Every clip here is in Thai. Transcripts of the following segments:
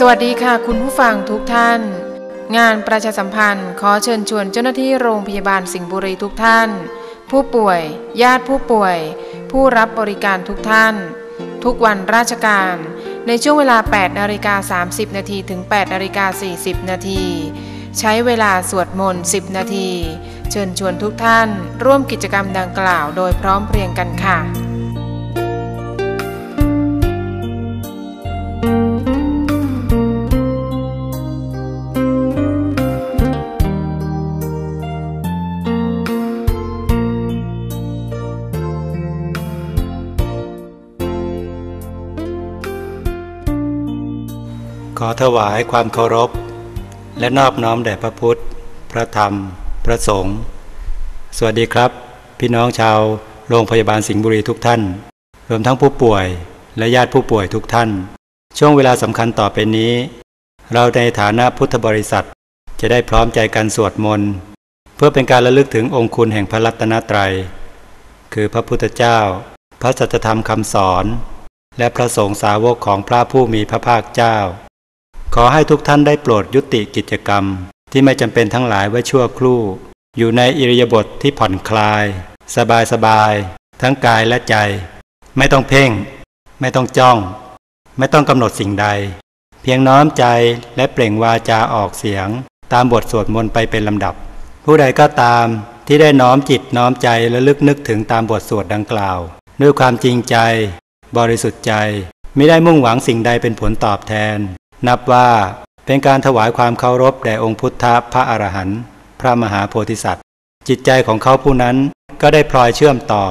สวัสดีค่ะคุณผู้ฟังทุกท่าน งานประชาสัมพันธ์ ขอเชิญชวนเจ้าหน้าที่โรงพยาบาลสิงห์บุรีทุกท่าน ผู้ป่วย ญาติผู้ป่วย ผู้รับบริการทุกท่าน ทุกวันราชการ ในช่วงเวลา 8นาฬิกา30 นาทีถึง 8นาฬิกา40 นาทีใช้เวลาสวดมนต์ 10 นาที เชิญชวนทุกท่าน ร่วมกิจกรรมดังกล่าวโดยพร้อมเพรียงกันค่ะ ขอถวายความเคารพ และนอบน้อมแด่พระพุทธ พระธรรม พระสงฆ์ สวัสดีครับ พี่น้องชาวโรงพยาบาลสิงห์บุรีทุกท่าน รวมทั้งผู้ป่วยและญาติผู้ป่วยทุกท่าน ช่วงเวลาสำคัญต่อไปนี้ เราในฐานะพุทธบริษัทจะได้พร้อมใจกันสวดมนต์ เพื่อเป็นการระลึกถึงองค์คุณแห่งพระรัตนตรัย คือพระพุทธเจ้า พระสัจธรรมคำสอน และพระสงฆ์สาวกของพระผู้มีพระภาคเจ้า ขอให้ทุกท่านได้โปรดยุติกิจกรรม ที่ไม่จำเป็นทั้งหลายไว้ชั่วครู่ อยู่ในอิริยาบถทที่ผ่อนคลาย สบายสบายทั้งกายและใจ ไม่ต้องเพ่ง ไม่ต้องจ้อง ไม่ต้องกำหนดสิ่งใด เพียงน้อมใจและเปล่งวาจาออกเสียง ตามบทสวดมนต์ไปเป็นลำดับ ผู้ใดก็ตามที่ได้น้อมจิตน้อมใจและลึกนึกถึงตามบทสวดดังกล่าว ด้วยความจริงใจ บริสุทธิ์ใจ ไม่ได้มุ่งหวังสิ่งใดเป็นผลตอบแทน นับว่าเป็นการถวายความเคารพแด่องค์พุทธพระอรหันต์พระมหาโพธิสัตว์ จิตใจของเขาผู้นั้นก็ได้พลอยเชื่อมต่อ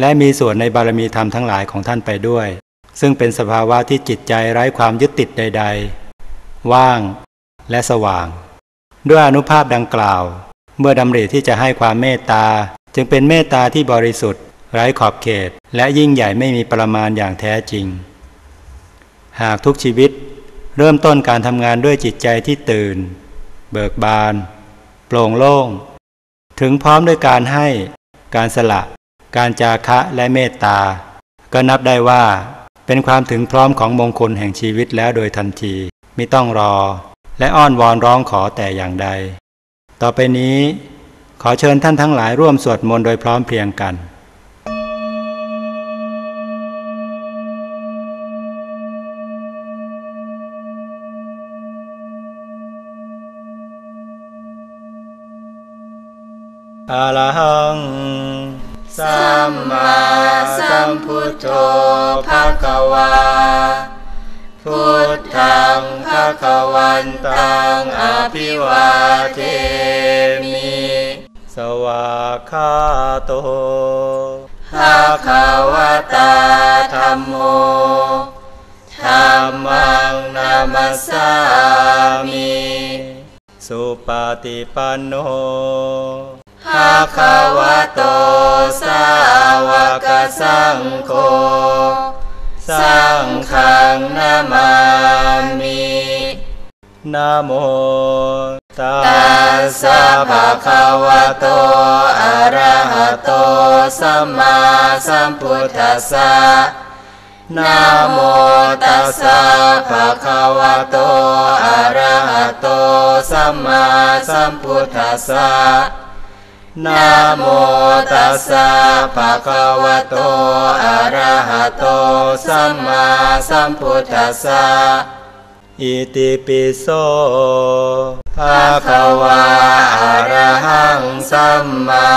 และมีส่วนในบารมีธรรมทั้งหลายของท่านไปด้วย ซึ่งเป็นสภาวะที่จิตใจไร้ความยึดติดใด ๆ ว่างและสว่าง ด้วยอนุภาพดังกล่าว เมื่อดำริที่จะให้ความเมตตา จึงเป็นเมตตาที่บริสุทธิ์ ไร้ขอบเขต และยิ่งใหญ่ไม่มีประมาณอย่างแท้จริง หากทุกชีวิต เริ่มต้นการทำงานด้วยจิตใจที่ตื่น เบิกบาน โปร่งโล่ง ถึงพร้อมด้วยการให้ การสละ การจาคะและเมตตา ก็นับได้ว่าเป็นความถึงพร้อมของมงคลแห่งชีวิตแล้วโดยทันทีไม่ต้องรอ และอ้อนวอนร้องขอแต่อย่างใด ต่อไปนี้ ขอเชิญท่านทั้งหลายร่วมสวดมนต์โดยพร้อมเพรียงกัน อรหัง สัมมาสัมพุทโธภะคะวา พุทธังภะคะวันตังอภิวาเทมิ สวากขาโตภะคะวะตาธัมโมธัมมังนามัสสามิ สุปฏิปันโน ภะคะวะโตสาวกสังโฆสังฆังนามามินะโมตัตัสสสะภะคะวะโตอะระหะโตสัมมาสัมพุทธัสสะนะโมตัสสะภะคะวะโตอะระหะโตสัมมาสัมพุทธัสสะ นะโมตัสสะภะคะวะโต อะระหะโต สัมมาสัมพุทธัสสะ อิติปิโส ภะคะวะอะระหังสัมมา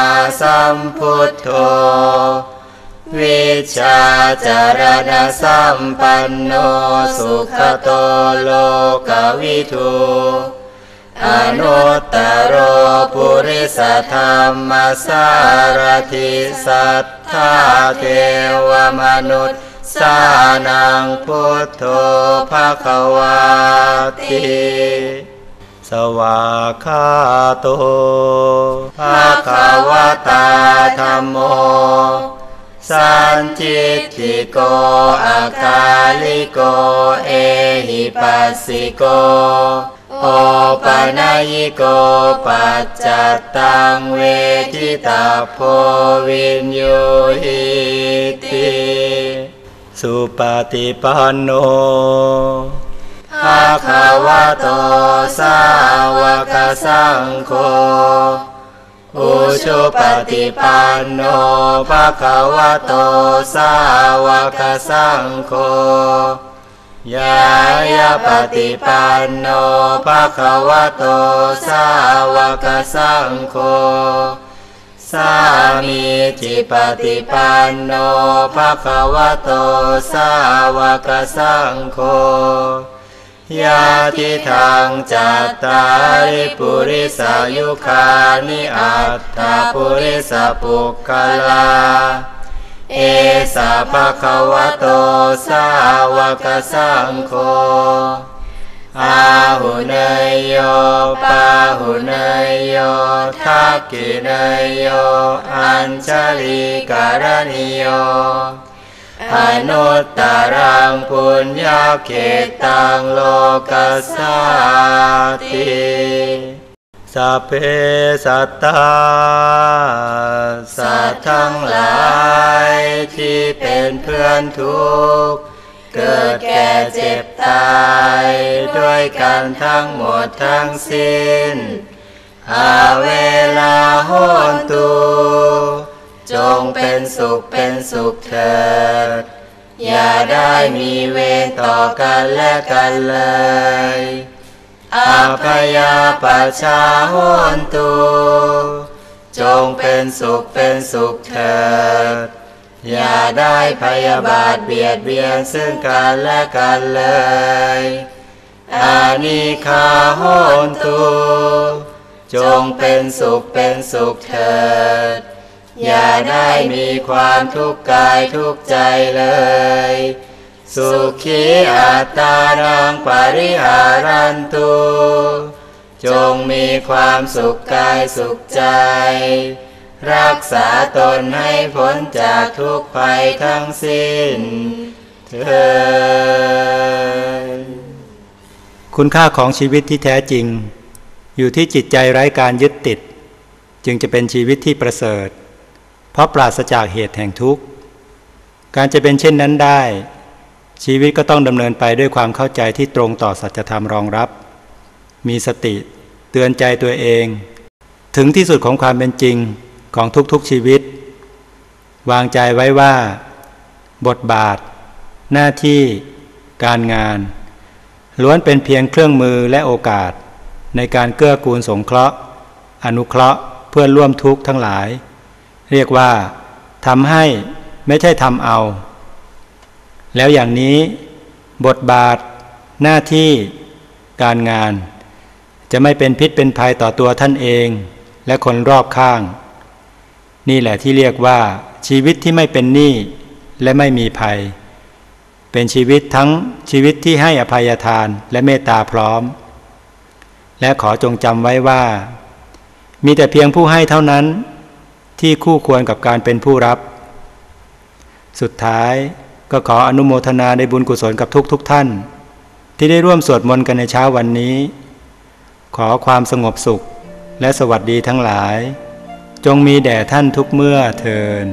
สัมพุทโธ วิชาจารณะสัมปันโน สุขโตโลกวิทูอนุตตรโร สธรรมสารทิสัทธาเทวมนุษย์สานังพุทโธภะคะวาติสวากาโตภะคะวตาธัมโม สันจิตติโกอาคาลิโก เอหิปัสสิโก โอปนัยิโกปัจจัตตังเวทิตาโพวินโยหิติสุปฏิปันโนภภะคะวะโตสาวกสังโฆอุชุปฏิปันโนภะคะวะโตสาวกสังโฆ ยายาปฏิปันโนภะคะวะโตสาวกสังโฆสามีจิปฏิปันโนภะคะวะโตสาวกสังโฆยาทิทางจัตตาริปุริสายุคานิอัตตาปุริสปุกกลา เอสาภะคะวะโตสาวกสังโฆอาหุเนยโยปาหุเนยโยทักกิเนยโยอัญชลีการณิโยอนุตตรังปุญญาเขตังโลกัสสาติ สัพเพสัตตาสัตว์ทั้งหลายที่เป็นเพื่อนทุกข์เกิดแก่เจ็บตายด้วยกันทั้งหมดทั้งสิ้น อาเวลาโหนตูจงเป็นสุขเป็นสุขเถิด อย่าได้มีเวรต่อกันและกันเลย ยาปัชชาโหนตูจงเป็นสุขเป็นสุขเถิด อย่าได้พยาบาทเบียดเบียนซึ่งกันและกันเลยอานิคาโหนตูจงเป็นสุขเป็นสุขเถิด อย่าได้มีความทุกข์กายทุกข์ใจเลย สุขีอัตตานังปริหารันตุ จงมีความสุขกายสุขใจ รักษาตนให้พ้นจากทุกภัยทั้งสิ้นเถิดคุณค่าของชีวิตที่แท้จริง อยู่ที่จิตใจไร้การยึดติด จึงจะเป็นชีวิตที่ประเสริฐ เพราะปราศจากเหตุแห่งทุกข์ การจะเป็นเช่นนั้นได้ ชีวิตก็ต้องดำเนินไปด้วยความเข้าใจที่ตรงต่อสัจธรรมรองรับ มีสติ เตือนใจตัวเอง ถึงที่สุดของความเป็นจริงของทุกๆชีวิต วางใจไว้ว่า บทบาท หน้าที่ การงาน ล้วนเป็นเพียงเครื่องมือและโอกาส ในการเกื้อกูลสงเคราะห์ อนุเคราะห์เพื่อนร่วมทุกข์ทั้งหลาย เรียกว่าทำให้ไม่ใช่ทำเอา แล้วอย่างนี้บทบาทหน้าที่การงาน จะไม่เป็นพิษเป็นภัยต่อตัวท่านเอง และคนรอบข้าง นี่แหละที่เรียกว่า ชีวิตที่ไม่เป็นหนี้และไม่มีภัย เป็นชีวิตทั้งชีวิตที่ให้อภัยทานและเมตตาพร้อม และขอจงจำไว้ว่า มีแต่เพียงผู้ให้เท่านั้นที่คู่ควรกับการเป็นผู้รับ สุดท้าย ก็ขออนุโมทนาในบุญกุศลกับทุกทุกท่าน ที่ได้ร่วมสวดมนต์กันในเช้าวันนี้ ขอความสงบสุขและสวัสดีทั้งหลาย จงมีแด่ท่านทุกเมื่อเทิน